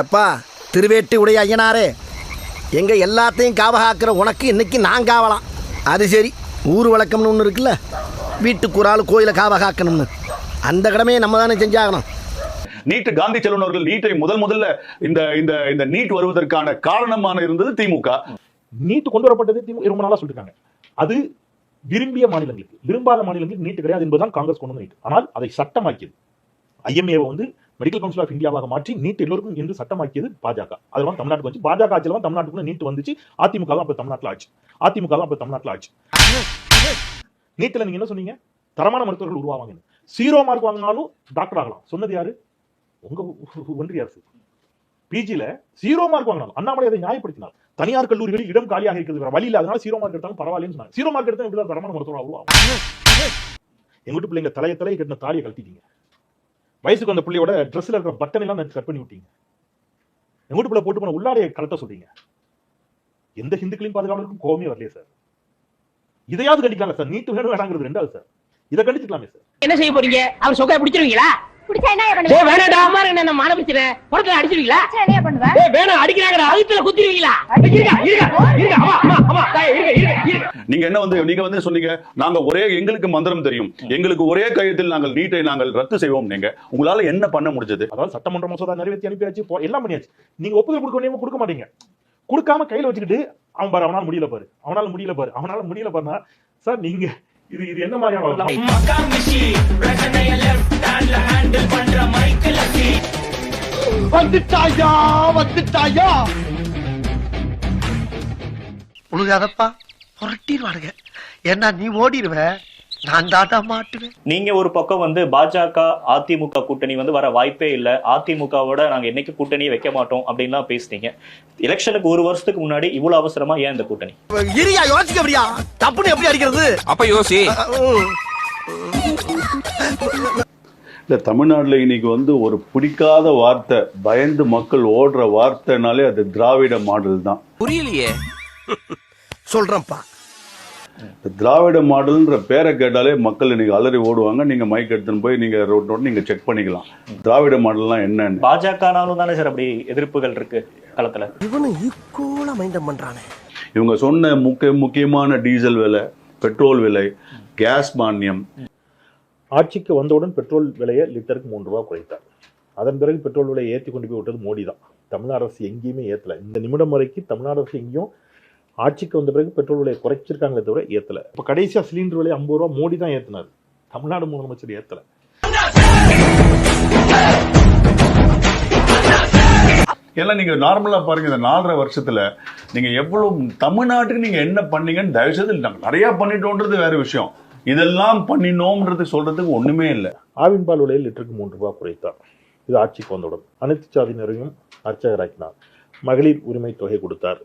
எப்பா திருவேட்டி உடைய ஐயனாரே. எங்க எல்லாத்தையும் காவகாக்கிற உனக்கு இன்னைக்கு நான் காவலாம். அது சரி ஊர் வழக்கம்னு ஒன்று இருக்குல்ல? வீட்டுக்கு ஒரு ஆள் கோயிலை காவகாக்கணும்னு. அந்த கடமையை நம்ம தானே செஞ்சாகணும். நீட் காந்தி செல்வன் அவர்கள் நீட்டை முதல் முதல்ல இந்த இந்த இந்த நீட் வருவதற்கான காரணமான இருந்தது திமுக. நீட் கொண்டு வரப்பட்டது திமுக ரொம்ப நாளா சொல்லிருக்காங்க. அது விரும்பிய மாநிலங்களுக்கு விரும்பாத மாநிலங்களுக்கு நீட் கிடையாது என்பதுதான் காங்கிரஸ் கொண்டு வந்த ஆனால் அதை சட்டமாக்கியது. ஐஎம்ஏ வந்து மெடிக்கல் கவுன்சில் ஆஃப் இந்தியாவாக மாற்றி நீட் எல்லோருக்கும் என்று சட்டமாக்கியது பாஜக. அதெல்லாம் தமிழ்நாட்டுக்கு வந்து பாஜக ஆட்சியில் தமிழ்நாட்டுக்குள்ள நீட் வந்துச்சு. அதிமுக தான் தமிழ்நாட்டில் ஆச்சு. அதிமுக தான் தமிழ்நாட்டில் ஆச்சு. நீட்ல நீங்க என்ன சொன்னீங்க? தரமான மருத்துவர்கள் உருவாவாங்க சீரோ மார்க் வாங்கினாலும் டாக்டர் ஆகலாம். சொன்னது யாரு? உங்க ஒன்றிய அரசு. பிஜில சீரோ மார்க் வாங்கினாலும் அண்ணாமலை அதை நியாயப்படுத்தினார். தனியார் கல்லூரிகளில் இடம் காலியாக இருக்கிறது வழி இல்லை. அதனால சீரோ மார்க் எடுத்தாலும் பரவாயில்லைன்னு சொன்னாங்க. சீரோ மார்க் எடுத்தா எப்படி தரமான மருத்துவம் உருவாகும் எங்க வீட்டு பிள்ளைங்க தலைய தலையை கட்டின தாலியை கழட்டிட்டீங்க. வயசுக்கு வந்த பிள்ளையோட ட்ரெஸ்ல இருக்கிற பட்டன் எல்லாம் கட் பண்ணி விட்டீங்க. எங்க பிள்ளை போட்டு போன உள்ளாடைய கரெக்டா சொல்றீங்க. எந்த ஹிந்துக்களையும் பாதுகாவலருக்கும் கோவமே வரலையே சார் இதையாவது கண்டிக்கலாம் சார் நீட்டு வேணும் வேணாங்கிறது ரெண்டாவது சார் இதை கண்டிச்சுக்கலாமே சார் என்ன செய்ய போறீங்க? அவர் சொக்கா பிடிச்சிருவீங்களா? பிடிச்சா என்ன ஏ பண்ணுவேன் வேணாடா அம்மா என்ன மான பிரச்சனை புறத்துல அடிச்சிருவீங்களா? பிடிச்சா என்ன பண்ணுவேன் ஏ வேணாம் அடிக்கிறாங்கடா அழுத்துல குத்திருவீங்களா? இருங்க இருங்க இருங்க அம்மா அம்மா அம்மா தாயே, இருங்க இருங்க இருங்க. நீங்க என்ன வந்து நீங்க வந்து சொன்னீங்க நாங்க ஒரே எங்களுக்கு மந்திரம் தெரியும். எங்களுக்கு ஒரே கையத்தில் நாங்கள் நீட்டை நாங்கள் ரத்து செய்வோம் நீங்க. உங்களால என்ன பண்ண முடிஞ்சது? அதாவது சட்டமன்ற மசோதா நிறைவேற்றி அனுப்பியாச்சு போ- எல்லாம் பண்ணியாச்சு. நீங்க ஒப்புதல் கொடுக்க கொடுக்க மாட்டீங்க. கொடுக்காம கையில வச்சுக்கிட்டு அவன் பாரு அவனால முடியல பாரு. அவனால முடியல பாரு. அவனால முடியல பாருனா சார் நீங்க இது இது என்ன மாதிரியான வந்துட்டாயா வந்துட்டாயா? உழுகாதப்பா புரட்டிடுவானுங்க. ஏன்னா நீ ஓடிடுவ. நான் தாட்டா மாட்டுவேன். நீங்க ஒரு பக்கம் வந்து பாஜக அதிமுக கூட்டணி வந்து வர வாய்ப்பே இல்ல. அதிமுகவோட நாங்க என்னைக்கு கூட்டணியே வைக்க மாட்டோம் அப்படின்லாம் பேசுனீங்க. எலெக்ஷனுக்கு ஒரு வருஷத்துக்கு முன்னாடி இவ்வளவு அவசரமா ஏன் இந்த கூட்டணி? இரியா யோசிக்க அப்படியா தப்புன்னு எப்படி அடிக்கிறது? அப்ப யோசி. இல்ல தமிழ்நாட்டுல இன்னைக்கு வந்து ஒரு பிடிக்காத வார்த்தை பயந்து மக்கள் ஓடுற வார்த்தைனாலே அது திராவிட மாடல் தான் புரியலையே. சொல்றேன்ப்பா. இந்த திராவிட மாடல்ன்ற பேரை கேட்டாலே மக்கள் இன்னைக்கு அலறி ஓடுவாங்க. நீங்க மைக் எடுத்துன்னு போய் நீங்க ரோட் ரோட் நீங்க செக் பண்ணிக்கலாம். திராவிட மாடல்லாம் என்னன்னு. பாஜகனாலும் தானே சார் அப்படி எதிர்ப்புகள் இருக்கு களத்துல? இவனு ஈக்குவலா மைண்டம் பண்றானே. இவங்க சொன்ன முக்கிய முக்கியமான டீசல் விலை பெட்ரோல் விலை கேஸ் மானியம். ஆட்சிக்கு வந்தவுடன் பெட்ரோல் விலையை லிட்டருக்கு மூன்று ரூபாய் குறைத்தார். அதன் பிறகு பெட்ரோல் விலையை ஏற்றி கொண்டு போய் விட்டது மோடி தான் தமிழ்நாடு அரசு எங்கேயுமே ஏத்தல. இந்த நிமிடம் வரைக்கும் தமிழ்நாடு அரசு எங்கேயும் ஆட்சிக்கு வந்த பிறகு பெட்ரோல் விலையை குறைச்சிருக்காங்களே தவிர ஏத்தல. இப்போ கடைசியா சிலிண்டர் விலை ஐம்பது ரூபா மோடி தான் ஏத்தினார். தமிழ்நாடு முதலமைச்சர் ஏத்தல. எல்லாம் நீங்க நார்மலா பாருங்க இந்த நாலரை வருஷத்துல நீங்க எவ்வளவு தமிழ்நாட்டுக்கு நீங்க என்ன பண்ணீங்கன்னு தயவு செய்து நாங்க நிறைய பண்ணிட்டோன்றது வேற விஷயம். இதெல்லாம் பண்ணினோம்ன்றது சொல்றதுக்கு ஒண்ணுமே இல்லை. ஆவின் பால் விலையை லிட்டருக்கு மூன்று ரூபாய் குறைத்தார். இது ஆட்சிக்கு வந்தவுடன் அனைத்து சாதியினரையும் அர்ச்சகராக்கினார். மகளிர் உரிமை தொகை கொடுத்தார்.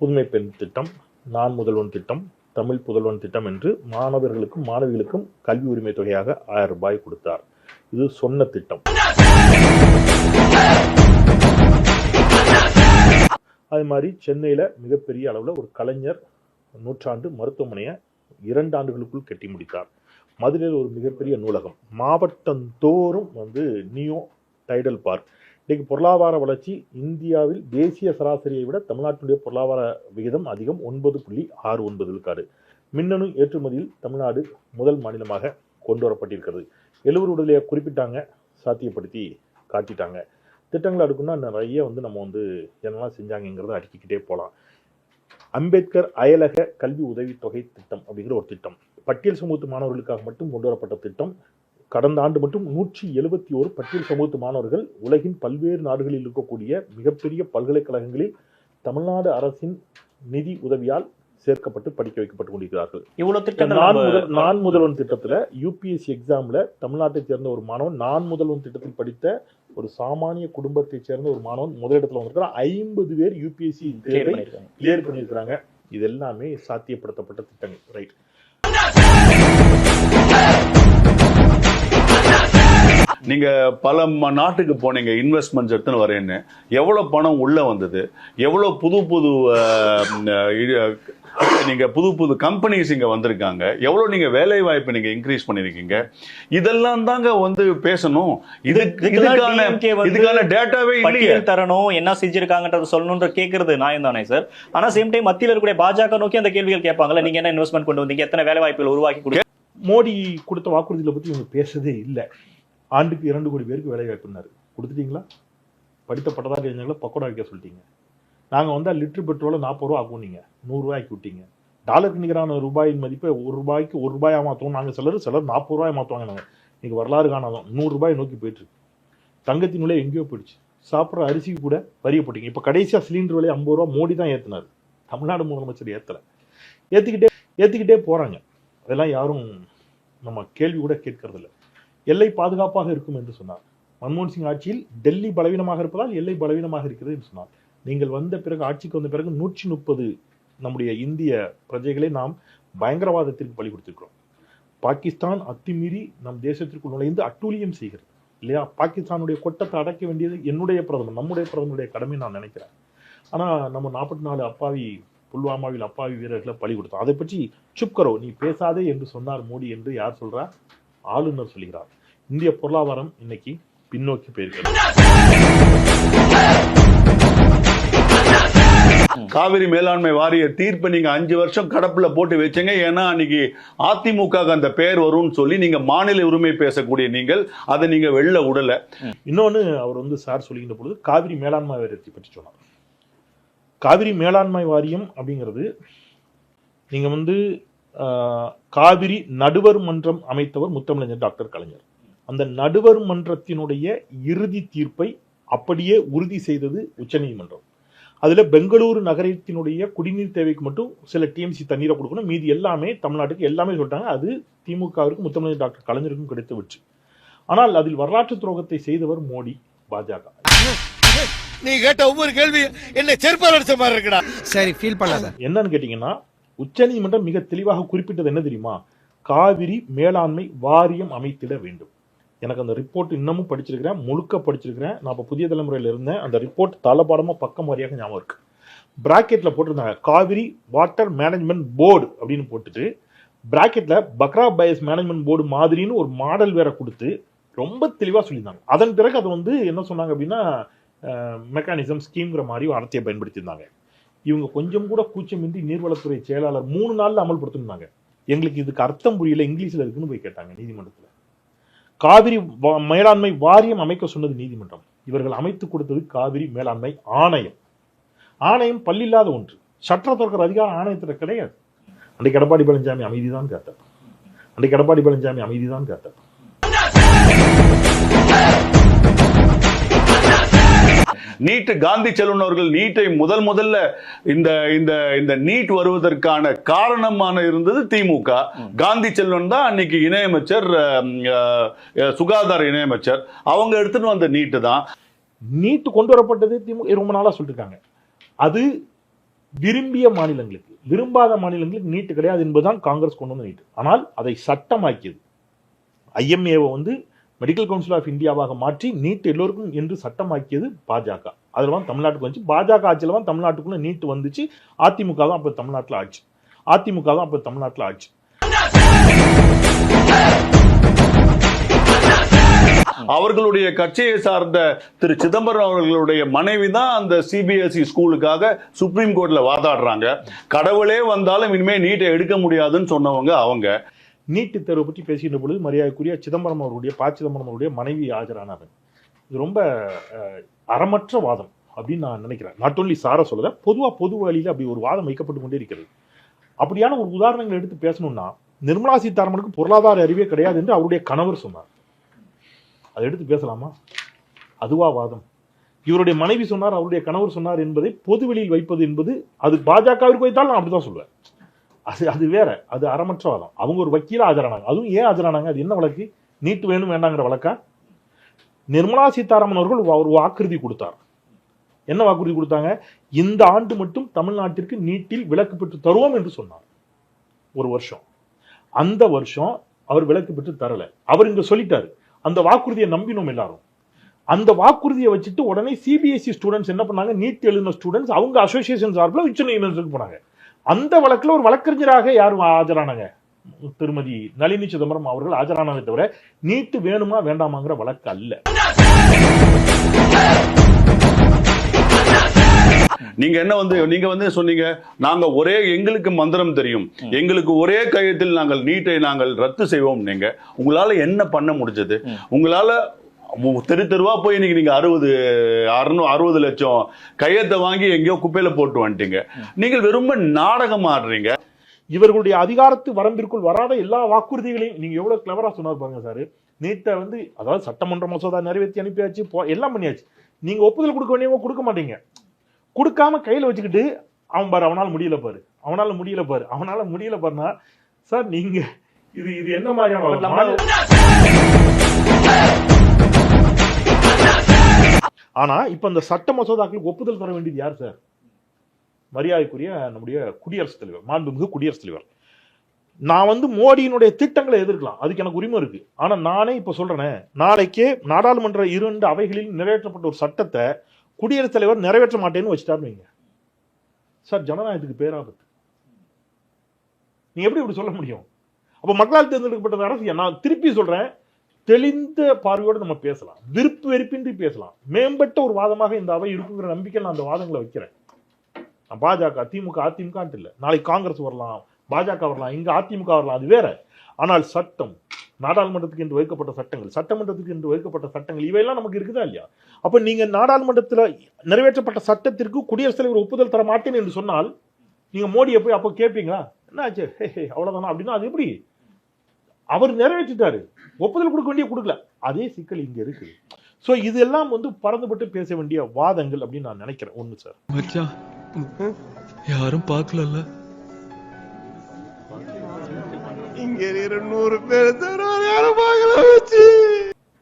புதுமை பெண் திட்டம் நான் முதல்வன் திட்டம் தமிழ் புதல்வன் திட்டம் என்று மாணவர்களுக்கும் மாணவிகளுக்கும் கல்வி உரிமை தொகையாக ஆயிரம் ரூபாய் கொடுத்தார். இது சொன்ன திட்டம். அது மாதிரி சென்னையில் மிகப்பெரிய அளவில் ஒரு கலைஞர் நூற்றாண்டு மருத்துவமனையை இரண்டு ஆண்டுகளுக்குள் கட்டி முடித்தார். மதுரையில் ஒரு மிகப்பெரிய நூலகம். மாவட்டந்தோறும் வந்து நியோ டைடல் பார்க். இன்றைக்கு பொருளாதார வளர்ச்சி இந்தியாவில் தேசிய சராசரியை விட தமிழ்நாட்டினுடைய பொருளாதார விகிதம் அதிகம் ஒன்பது புள்ளி ஆறு ஒன்பது இருக்காரு. மின்னணு ஏற்றுமதியில் தமிழ்நாடு முதல் மாநிலமாக கொண்டு வரப்பட்டிருக்கிறது. எழுவர் விடுதலையை குறிப்பிட்டாங்க சாத்தியப்படுத்தி காட்டிட்டாங்க. திட்டங்கள் அடுக்குன்னா நிறைய வந்து நம்ம வந்து என்னெல்லாம் செஞ்சாங்கங்கிறத அடுக்கிக்கிட்டே போகலாம் அம்பேத்கர் அயலக கல்வி உதவித்தொகை திட்டம் அப்படிங்கிற ஒரு திட்டம். பட்டியல் சமூகத்து மாணவர்களுக்காக மட்டும் கொண்டு வரப்பட்ட திட்டம் கடந்த ஆண்டு மட்டும் நூற்றி எழுபத்தி ஒரு பட்டியல் சமூகத்து மாணவர்கள் உலகின் பல்வேறு நாடுகளில் இருக்கக்கூடிய மிகப்பெரிய பல்கலைக்கழகங்களில் தமிழ்நாடு அரசின் நிதி உதவியால் சேர்க்கப்பட்டு படிக்க வைக்கப்பட்டு கொண்டிருக்கிறார்கள். இவ்வளவு திட்டங்கள் நான் முதல் நான் முதல்வன் திட்டத்துல யூபிஎஸ்சி எக்ஸாம்ல தமிழ்நாட்டை சேர்ந்த ஒரு மாணவன் நான் முதல்வன் திட்டத்தில் படித்த ஒரு சாமானிய குடும்பத்தை சேர்ந்த ஒரு மாணவன் முதலிடத்துல வந்திருக்கிறான். ஐம்பது பேர் யூபிஎஸ்சி தேர்வை. கிளியர் பண்ணியிருக்கிறாங்க. இது எல்லாமே சாத்தியப்படுத்தப்பட்ட திட்டங்கள். ரைட் நீங்க பல ம- நாட்டுக்கு போனீங்க இன்வெஸ்ட்மெண்ட்ஸ் எடுத்துன்னு வரேன்னு. எவ்வளவு பணம் உள்ள வந்தது? எவ்வளவு புது புது நீங்க புது புது கம்பெனிஸ் இங்க வந்திருக்காங்க. எவ்வளவு நீங்க வேலை வாய்ப்பு நீங்க இன்க்ரீஸ் பண்ணிருக்கீங்க இதெல்லாம் தாங்க வந்து பேசணும். இது இதுக்கெல்லாம் இதுக்கான இதுக்கான டேட்டாவே இல்லையே. தரணும் என்ன செஞ்சிருக்காங்கன்றத சொல்லணும்ன்ற கேக்குறது நியாயம் தானே சார் ஆனா சேம் டைம் மத்தியில இருக்கக்கூடிய பாஜக நோக்கி அந்த கேள்விகள் கேட்பாங்கல்ல நீங்க என்ன இன்வெஸ்ட்மெண்ட் கொண்டு வந்தீங்க? எத்தனை வேலை வாய்ப்புகள் உருவாக்கி கொடுத்தீங்க மோடி கொடுத்த வாக்குறுதிகளை பத்தி இவங்க பேசதே இல்லை. ஆண்டுக்கு இரண்டு கோடி பேருக்கு வேலை வாய்ப்புனாரு கொடுத்துட்டீங்களா? படித்த பட்டதாக இளைஞர்களை பக்கோடா வைக்க சொல்லிட்டீங்க. நாங்கள் வந்தால் லிட்டர் பெட்ரோலை நாற்பது ரூபா ஆக்குனீங்க நூறுரூவா ஆக்கி விட்டீங்க. டாலருக்கு நிகரான ரூபாயின் மதிப்பை ஒரு ரூபாய்க்கு ஒரு ரூபாயாக மாற்றுவோம் நாங்கள் சிலர் சிலர் நாற்பது ரூபாய் மாற்றுவாங்க நாங்கள் இன்னைக்கு வரலாறு காணாதோம். நூறுரூபாய் நோக்கி போயிட்டுருக்கு தங்கத்தின் விலை எங்கேயோ போயிடுச்சு. சாப்பிட்ற அரிசிக்கு கூட வரியப்பட்டீங்க இப்போ கடைசியாக சிலிண்டர் விலை ஐம்பது ரூபா மோடி தான் ஏற்றினார் தமிழ்நாடு முதலமைச்சர் ஏற்றலை ஏற்றிக்கிட்டே ஏற்றிக்கிட்டே போகிறாங்க அதெல்லாம் யாரும் நம்ம கேள்வி கூட கேட்கறதில்ல. எல்லை பாதுகாப்பாக இருக்கும் என்று சொன்னார். மன்மோகன் சிங் ஆட்சியில் டெல்லி பலவீனமாக இருப்பதால் எல்லை பலவீனமாக இருக்கிறது என்று சொன்னார். நீங்கள் வந்த பிறகு ஆட்சிக்கு வந்த பிறகு நூற்றி முப்பது நம்முடைய இந்திய பிரஜைகளை நாம் பயங்கரவாதத்திற்கு பலி கொடுத்திருக்கிறோம். பாகிஸ்தான் அத்துமீறி நம் தேசத்திற்குள் நுழைந்து அட்டூழியம் செய்கிறது. இல்லையா? பாகிஸ்தானுடைய கொட்டத்தை அடக்க வேண்டியது என்னுடைய பிரதமர் நம்முடைய பிரதமருடைய கடமை நான் நினைக்கிறேன். ஆனால் நம்ம நாற்பத்தி நாலு அப்பாவி புல்வாமாவில் அப்பாவி வீரர்களை பலி கொடுத்தோம். அதை பற்றி சுப்கரோ நீ பேசாதே என்று சொன்னார் மோடி என்று யார் சொல்கிறார் ஆளுநர் சொல்கிறார். இந்திய பொருளாதாரம் இன்னைக்கு பின்னோக்கி போயிருக்கிறது காவிரி மேலாண்மை வாரிய தீர்ப்பை நீங்க அஞ்சு வருஷம் கடப்புல போட்டு வச்சீங்க. ஏன்னா அன்னைக்கு அதிமுக அந்த பெயர் வரும்னு சொல்லி நீங்க மாநில உரிமை பேசக்கூடிய நீங்கள் அதை நீங்க வெளில விடல இன்னொன்னு அவர் வந்து சார் சொல்லுகின்ற பொழுது காவிரி மேலாண்மை வாரியத்தை பற்றி சொன்னார். காவிரி மேலாண்மை வாரியம் அப்படிங்கிறது நீங்க வந்து ஆஹ், காவிரி நடுவர் மன்றம் அமைத்தவர் முத்தமிழஞ்சர் டாக்டர் கலைஞர். அந்த நடுவர் மன்றத்தினுடைய இறுதி தீர்ப்பை அப்படியே உறுதி செய்தது உச்சநீதிமன்றம். அதுல பெங்களூரு நகரத்தினுடைய குடிநீர் தேவைக்கு மட்டும் சில டிஎம்சி தண்ணீரை கொடுக்கணும். மீதி எல்லாமே தமிழ்நாட்டுக்கு எல்லாமே சொல்லிட்டாங்க. அது திமுகவிற்கும் முத்தமிழஞ்சர் டாக்டர் கலைஞருக்கும் கிடைத்த வெற்றி ஆனால் அதில் வரலாற்று துரோகத்தை செய்தவர் மோடி பாஜக. நீ கேட்ட ஒவ்வொரு கேள்வி என்ன செருப்பால் அடிச்ச மாதிரி இருக்குடா. சரி ஃபீல் பண்ணாத. என்னன்னு கேட்டீங்கன்னா உச்சநீதிமன்றம் மிக தெளிவாக குறிப்பிட்டது என்ன தெரியுமா? காவிரி மேலாண்மை வாரியம் அமைத்திட வேண்டும். எனக்கு அந்த ரிப்போர்ட் இன்னமும் படிச்சிருக்கிறேன் முழுக்க படிச்சிருக்கிறேன். நான் இப்போ புதிய தலைமுறையில் இருந்தேன். அந்த ரிப்போர்ட் தளபாடமா பக்கம் வாரியாக ஞாபகம் இருக்கு. ப்ராக்கெட்டில் போட்டிருந்தாங்க காவிரி வாட்டர் மேனேஜ்மெண்ட் போர்டு அப்படின்னு போட்டுட்டு ப்ராக்கெட்டில் பக்ரா பயஸ் மேனேஜ்மெண்ட் போர்டு மாதிரின்னு ஒரு மாடல் வேற கொடுத்து ரொம்ப தெளிவாக சொல்லியிருந்தாங்க. அதன் பிறகு அது வந்து என்ன சொன்னாங்க அப்படின்னா மெக்கானிசம் ஸ்கீம்ங்கிற மாதிரி வார்த்தையை பயன்படுத்தியிருந்தாங்க. இவங்க கொஞ்சம் கூட கூச்சமின்றி நீர்வளத்துறை செயலாளர் மூணு நாளில் அமல்படுத்தினாங்க. எங்களுக்கு இதுக்கு அர்த்தம் புரியல இங்கிலீஷில் இருக்குன்னு போய் கேட்டாங்க நீதிமன்றத்தில். காவிரி வா- மேலாண்மை வாரியம் அமைக்க சொன்னது நீதிமன்றம். இவர்கள் அமைத்து கொடுத்தது காவிரி மேலாண்மை ஆணையம். ஆணையம் பல்லில்லாத ஒன்று. சட்ட திறக்கிற அதிகாரம் ஆணையத்தில் கிடையாது. அன்றைக்கு எடப்பாடி பழனிசாமி அமைதிதான் கேட்டார் அன்றைக்கு எடப்பாடி பழனிசாமி அமைதிதான் கேட்டார் நீட்டு காந்தி செல்வன் அவர்கள் நீட்டை முதல் முதல்ல இந்த இந்த இந்த நீட் வருவதற்கான காரணமான இருந்தது திமுக. காந்தி செல்வன் தான் அன்னைக்கு இணையமைச்சர் சுகாதார இணையமைச்சர். அவங்க எடுத்துட்டு வந்த நீட்டு தான். நீட்டு கொண்டு வரப்பட்டது திமுக ரொம்ப நாளா சொல்லிருக்காங்க. அது விரும்பிய மாநிலங்களுக்கு விரும்பாத மாநிலங்களுக்கு நீட்டு கிடையாது என்பதுதான் காங்கிரஸ் கொண்டு வந்த நீட்டு. ஆனால் அதை சட்டமாக்கியது. ஐஎம்ஏவை வந்து மெடிக்கல் கவுன்சில் ஆஃப் இந்தியாவாக மாற்றி நீட் எல்லோருக்கும் என்று சட்டமாக்கியது பாஜக. அதில் தான் தமிழ்நாட்டுக்கு வந்துச்சு. பாஜக ஆட்சியில் தான் தமிழ்நாட்டுக்குள்ளே நீட் வந்துச்சு. அதிமுக தான் அப்போ தமிழ்நாட்டில் ஆச்சு. அதிமுக தான் அப்போ தமிழ்நாட்டில் ஆச்சு. அவர்களுடைய கட்சியை சார்ந்த திரு சிதம்பரம் அவர்களுடைய மனைவி தான் அந்த சிபிஎஸ்இ ஸ்கூலுக்காக சுப்ரீம் கோர்ட்ல வாதாடுறாங்க. கடவுளே வந்தாலும் இனிமே நீட்டை எடுக்க முடியாதுன்னு சொன்னவங்க அவங்க. நீட்டு தேர்வை பற்றி பேசுகின்ற பொழுது மரியாதைக்குரிய சிதம்பரம் அவருடைய ப. சிதம்பரம் அவருடைய மனைவி ஆஜரானார் இது ரொம்ப அறமற்ற வாதம் அப்படின்னு நான் நினைக்கிறேன். நாட் ஓன்லி சாரை சொல்லல பொதுவாக பொது வழியில் அப்படி ஒரு வாதம் வைக்கப்பட்டு கொண்டே இருக்கிறது. அப்படியான ஒரு உதாரணங்கள் எடுத்து பேசணும்னா நிர்மலா சீதாராமனுக்கு பொருளாதார அறிவே கிடையாது என்று அவருடைய கணவர் சொன்னார். அதை எடுத்து பேசலாமா? அதுவா வாதம். இவருடைய மனைவி சொன்னார் அவருடைய கணவர் சொன்னார் என்பதை பொதுவெளியில் வைப்பது என்பது அது பாஜகவிற்கு வைத்தால் நான் அப்படிதான் சொல்லுவேன் அது அது வேற. அது அறமற்ற வாதம். அவங்க ஒரு வக்கீலாக ஆஜரானாங்க. அதுவும் ஏன் ஆஜரானாங்க? அது என்ன வழக்கு? நீட்டு வேணும் வேண்டாங்கிற வழக்கா? நிர்மலா சீதாராமன் அவர்கள் வா- ஒரு வாக்குறுதி கொடுத்தார். என்ன வாக்குறுதி கொடுத்தாங்க? இந்த ஆண்டு மட்டும் தமிழ்நாட்டிற்கு நீட்டில் விலக்கு பெற்று தருவோம் என்று சொன்னார். ஒரு வருஷம். அந்த வருஷம் அவர் விலக்கு பெற்று தரல. அவர் இங்க சொல்லிட்டாரு. அந்த வாக்குறுதியை நம்பினோம் எல்லாரும். அந்த வாக்குறுதியை வச்சுட்டு உடனே சிபிஎஸ்சி ஸ்டூடெண்ட்ஸ் என்ன பண்ணாங்க? நீட் எழுதின ஸ்டூடெண்ட்ஸ் அவங்க அசோசியேஷன் சார்பில் உச்ச நீதிமன்றத்துக்கு போனாங்க. அந்த வழக்குல ஒரு வழக்கறிஞராக யார் ஆஜரானாங்க. திருமதி நளினி சிதம்பரம் அவர்கள் ஆஜரானதை தவிர நீட்டு வேணுமா வேண்டாமாங்கிற வழக்கு அல்ல. நீங்க என்ன வந்து நீங்க வந்து சொன்னீங்க? நாங்க ஒரே எங்களுக்கு மந்திரம் தெரியும். எங்களுக்கு ஒரே கையத்தில் நாங்கள் நீட்டை நாங்கள் ரத்து செய்வோம் நீங்க. உங்களால என்ன பண்ண முடிஞ்சது? உங்களால தெரு தெருவா போய் இன்னைக்கு நீங்க அறுபது அறுநூ அறுபது லட்சம் கையத்தை வாங்கி எங்கேயோ குப்பையில போட்டு வந்துட்டீங்க. நீங்கள் வெறும் நாடகம் ஆடுறீங்க. இவர்களுடைய அதிகாரத்து வரம்பிற்குள் வராத எல்லா வாக்குறுதிகளையும் நீங்க எவ்வளவு கிளவரா சொன்னார் பாருங்க சார். நீட்டை வந்து அதாவது சட்டமன்ற மசோதா நிறைவேற்றி அனுப்பியாச்சு போ- எல்லாம் பண்ணியாச்சு. நீங்க ஒப்புதல் கொடுக்க வேண்டியவங்க கொடுக்க மாட்டீங்க. கொடுக்காம கையில வச்சுக்கிட்டு அவன் பாரு அவனால முடியல பாரு. அவனால முடியல பாரு. அவனால முடியல பாருனா சார் நீங்க இது இது என்ன மாதிரியான ஆனால் இப்போ இந்த சட்ட மசோதாக்களுக்கு ஒப்புதல் தர வேண்டியது யார் சார்? மரியாதைக்குரிய நம்முடைய குடியரசுத் தலைவர் மாண்புமிகு குடியரசுத் தலைவர். நான் வந்து மோடியினுடைய திட்டங்களை எதிர்க்கலாம். அதுக்கு எனக்கு உரிமை இருக்கு. ஆனால் நானே இப்போ சொல்றேனே நாளைக்கே நாடாளுமன்ற இரண்டு அவைகளில் நிறைவேற்றப்பட்ட ஒரு சட்டத்தை குடியரசுத் தலைவர் நிறைவேற்ற மாட்டேன்னு வச்சுட்டாருன்னு வைங்க. சார் ஜனநாயகத்துக்கு பேராபத்து. நீங்க எப்படி இப்படி சொல்ல முடியும்? அப்போ மக்களால் தேர்ந்தெடுக்கப்பட்ட அரசு நான் திருப்பி சொல்றேன் தெளிந்த பார்வையோடு நம்ம பேசலாம். விருப்பு வெறுப்பின்றி பேசலாம். மேம்பட்ட ஒரு வாதமாக இந்த அவை இருக்குங்கிற நம்பிக்கை நான் அந்த வாதங்களை வைக்கிறேன். நான் பாஜக திமுக அதிமுக இல்லை. நாளைக்கு காங்கிரஸ் வரலாம் பாஜக வரலாம் இங்கே அதிமுக வரலாம் அது வேற. ஆனால் சட்டம் நாடாளுமன்றத்துக்கு என்று வைக்கப்பட்ட சட்டங்கள் சட்டமன்றத்துக்கு என்று வைக்கப்பட்ட சட்டங்கள் இவையெல்லாம் நமக்கு இருக்குதா இல்லையா? அப்போ நீங்கள் நாடாளுமன்றத்தில் நிறைவேற்றப்பட்ட சட்டத்திற்கு குடியரசுத் தலைவர் ஒப்புதல் தர மாட்டேன் என்று சொன்னால் நீங்கள் மோடியை போய் அப்போ கேட்பீங்களா என்னாச்சு? ஹே, அவ்வளோதானா அப்படின்னா அது எப்படி? அவர் நிறைவேற்றிட்டாரு. ஒப்புதல் கொடுக்க வேண்டிய கொடுக்கல. அதே சிக்கல் இங்க இருக்கு. சோ இதெல்லாம் வந்து பறந்துபட்டு பேச வேண்டிய வாதங்கள் அப்படின்னு நான் நினைக்கிறேன். ஒண்ணு சார் யாரும் பார்க்கல வச்சு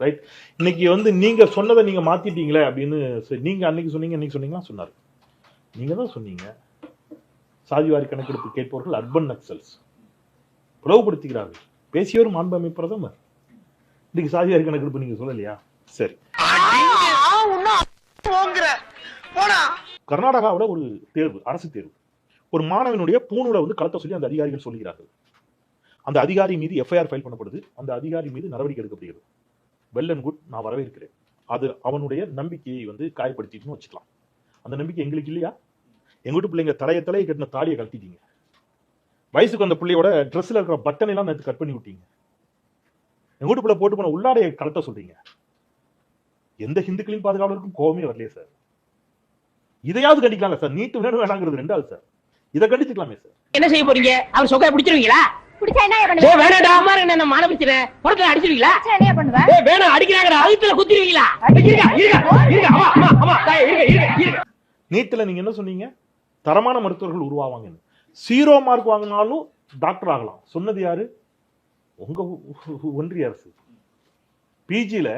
ரைட் இன்னைக்கு வந்து நீங்க சொன்னதை நீங்க மாத்திட்டீங்களே அப்படின்னு நீங்க அன்னைக்கு சொன்னீங்க இன்னைக்கு சொன்னீங்கன்னா சொன்னாரு. நீங்க தான் சொன்னீங்க. சாதிவாரி கணக்கெடுப்பு கேட்பவர்கள் அர்பன் நக்சல்ஸ். பிளவுபடுத்துகிறார்கள். பேசியவரும் மாண்புமை பிரதமர். இன்னைக்கு சாதியார் கணக்கெடுப்பு நீங்க சொல்லலையா? சரி. கர்நாடகாவில் ஒரு தேர்வு அரசு தேர்வு. ஒரு மாணவனுடைய பூணூலை வந்து கலத்த சொல்லி அந்த அதிகாரிகள் சொல்லுகிறார்கள். அந்த அதிகாரி மீது எஃப்ஐஆர் ஃபைல் பண்ணப்படுது. அந்த அதிகாரி மீது நடவடிக்கை எடுக்கப்படுகிறது. வெல் அண்ட் குட் நான் வரவேற்கிறேன். அது அவனுடைய நம்பிக்கையை வந்து காயப்படுத்திட்டுன்னு வச்சுக்கலாம். அந்த நம்பிக்கை எங்களுக்கு இல்லையா? எங்க வீட்டு பிள்ளைங்க தலைய தலையை கட்டின தாலியை கழட்டிட்டீங்க. வயசுக்கு அந்த பிள்ளையோட ட்ரெஸ்ல இருக்கிற பட்டன் எல்லாம் நேற்று கட் பண்ணி விட்டீங்க. எங்க வீட்டு பிள்ளை போட்டு போன உள்ளாடையை கலட்ட சொல்றீங்க. எந்த ஹிந்துக்களையும் பாதுகாவலருக்கும் கோவமே வரலையே சார் இதையாவது கண்டிக்கலாம்ல சார் நீட்டு வேணும் வேணாங்கிறது ரெண்டாவது சார் இதை கண்டிச்சுக்கலாமே சார் என்ன செய்ய போறீங்க? அவர் சொக்கா பிடிச்சிருவீங்களா? நீட்டில் நீங்க என்ன சொன்னீங்க? தரமான மருத்துவர்கள் உருவாவாங்கன்னு. ஜீரோ மார்க் வாங்கினாலும் டாக்டர் ஆகலாம். சொன்னது யாரு? உங்க ஒன்றிய அரசு. பிஜில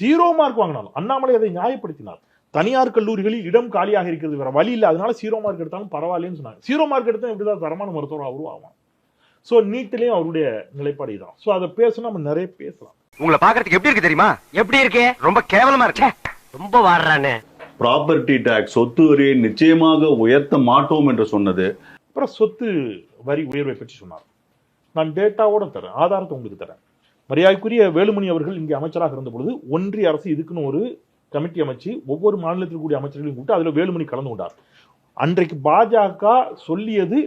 ஜீரோ மார்க் வாங்கினாலும் அண்ணாமலை அதை நியாயப்படுத்தினார். தனியார் கல்லூரிகளில் இடம் காலியாக இருக்கிறது வேற வழி இல்லை. அதனால ஜீரோ மார்க் எடுத்தாலும் பரவாயில்லைன்னு சொன்னாங்க. ஜீரோ மார்க் எடுத்தா எப்படிதான் தரமான மருத்துவராக உருவாகும் ஸோ நீட்டிலையும் அவருடைய நிலைப்பாடு தான் ஸோ அதை பேசணும் நம்ம நிறைய பேசலாம். உங்களை பாக்குறதுக்கு எப்படி இருக்கு தெரியுமா? எப்படி இருக்கு? ரொம்ப கேவலமா இருக்கு. ரொம்ப வாடுறானே. ப்ராப்பர்ட்டி டாக்ஸ் சொத்து வரியை நிச்சயமாக உயர்த்த மாட்டோம் என்று சொன்னது அப்புறம் சொத்து வரி உயர்வை பற்றி சொன்னார். நான் டேட்டாவோட தரேன் ஆதாரத்தை உங்களுக்கு தரேன். மரியாதைக்குரிய வேலுமணி அவர்கள் இங்கே அமைச்சராக இருந்த பொழுது ஒன்றிய அரசு இதுக்குன்னு ஒரு கமிட்டி அமைச்சு ஒவ்வொரு மாநிலத்தில் கூடிய அமைச்சர்களையும் கூப்பிட்டு அதில் வேலுமணி கலந்து கொண்டார். அன்றைக்கு பாஜக சொல்லியது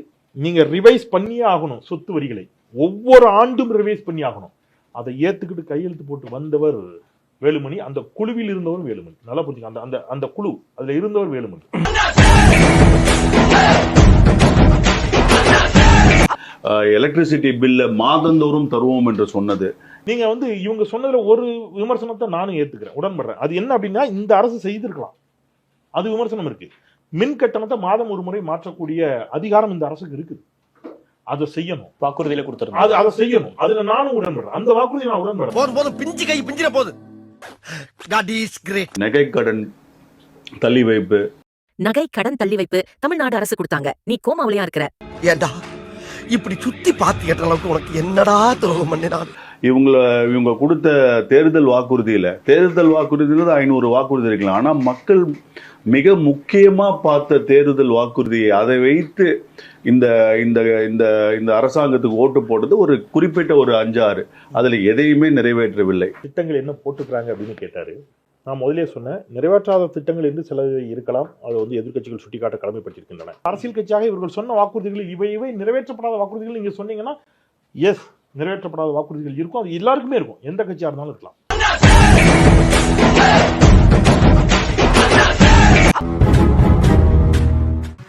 நீங்கள் ரிவைஸ் பண்ணியே ஆகணும் சொத்து வரிகளை. ஒவ்வொரு ஆண்டும் ரிவைஸ் பண்ணி ஆகணும். அதை ஏற்றுக்கிட்டு கையெழுத்து போட்டு வந்தவர் வேலுமணி அந்த குழுவில் இருந்தவர் வேலுமணி. நல்லா புரிஞ்சுங்க அந்த அந்த அந்த குழு அதில் இருந்தவர் வேலுமணி. எலக்ட்ரிசிட்டி பில்ல மாதந்தோறும் தருவோம் என்று சொன்னது. நீங்க வந்து இவங்க சொன்னதுல ஒரு விமர்சனத்தை நானும் ஏத்துக்கிறேன் உடன்படுறேன். அது என்ன அப்படின்னா இந்த அரசு செய்திருக்கலாம். அது விமர்சனம் இருக்கு. மின் கட்டணத்தை மாதம் ஒரு முறை மாற்றக்கூடிய அதிகாரம் இந்த அரசுக்கு இருக்குது. அதை செய்யணும். வாக்குறுதியில அது கொடுத்துருந்தாங்க அதை செய்யணும். அதுல நானும் உடன்படுறேன். அந்த வாக்குறுதி நான் உடன்படுறேன். போதும் போதும். பிஞ்சு கை பிஞ்சிர போது காட் இஸ் கிரேட் நகை கடன் தள்ளி வைப்பு. நகை கடன் தள்ளி வைப்பு தமிழ்நாடு அரசு கொடுத்தாங்க. நீ கோமாவிலையா இருக்கிற? ஏண்டா? இப்படி சுத்தி பார்த்து கேட்ட அளவுக்கு உனக்கு என்னடா துரோகம் பண்ணினான்? இவங்கள இவங்க கொடுத்த தேர்தல் வாக்குறுதியில தேர்தல் வாக்குறுதியில ஐநூறு வாக்குறுதி இருக்கலாம் ஆனா மக்கள் மிக முக்கியமா பார்த்த தேர்தல் வாக்குறுதியை அதை வைத்து இந்த இந்த இந்த இந்த அரசாங்கத்துக்கு ஓட்டு போட்டது ஒரு குறிப்பிட்ட ஒரு அஞ்சாறு. அதுல எதையுமே நிறைவேற்றவில்லை. திட்டங்கள் என்ன போட்டுக்கிறாங்க அப்படின்னு கேட்டாரு. நான் முதலே சொன்னேன் நிறைவேற்றாத திட்டங்கள் என்று சில இருக்கலாம். அதை வந்து எதிர்க்கட்சிகள் சுட்டிக்காட்ட கடமைப்பட்டிருக்கின்றன. அரசியல் கட்சியாக இவர்கள் சொன்ன வாக்குறுதிகள் இவை இவை நிறைவேற்றப்படாத வாக்குறுதிகள் நீங்கள் சொன்னீங்கன்னா எஸ் நிறைவேற்றப்படாத வாக்குறுதிகள் இருக்கும். அது எல்லாருக்குமே இருக்கும். எந்த கட்சியாக இருந்தாலும் இருக்கலாம்.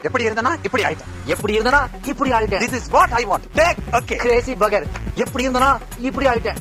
எப்படி இருந்தனா இப்படி ஆயிட்டேன். எப்படி இருந்தனா இப்படி ஆயிட்டேன். This is what I want take okay crazy பகர் எப்படி இருந்தனா இப்படி ஆயிட்டேன்.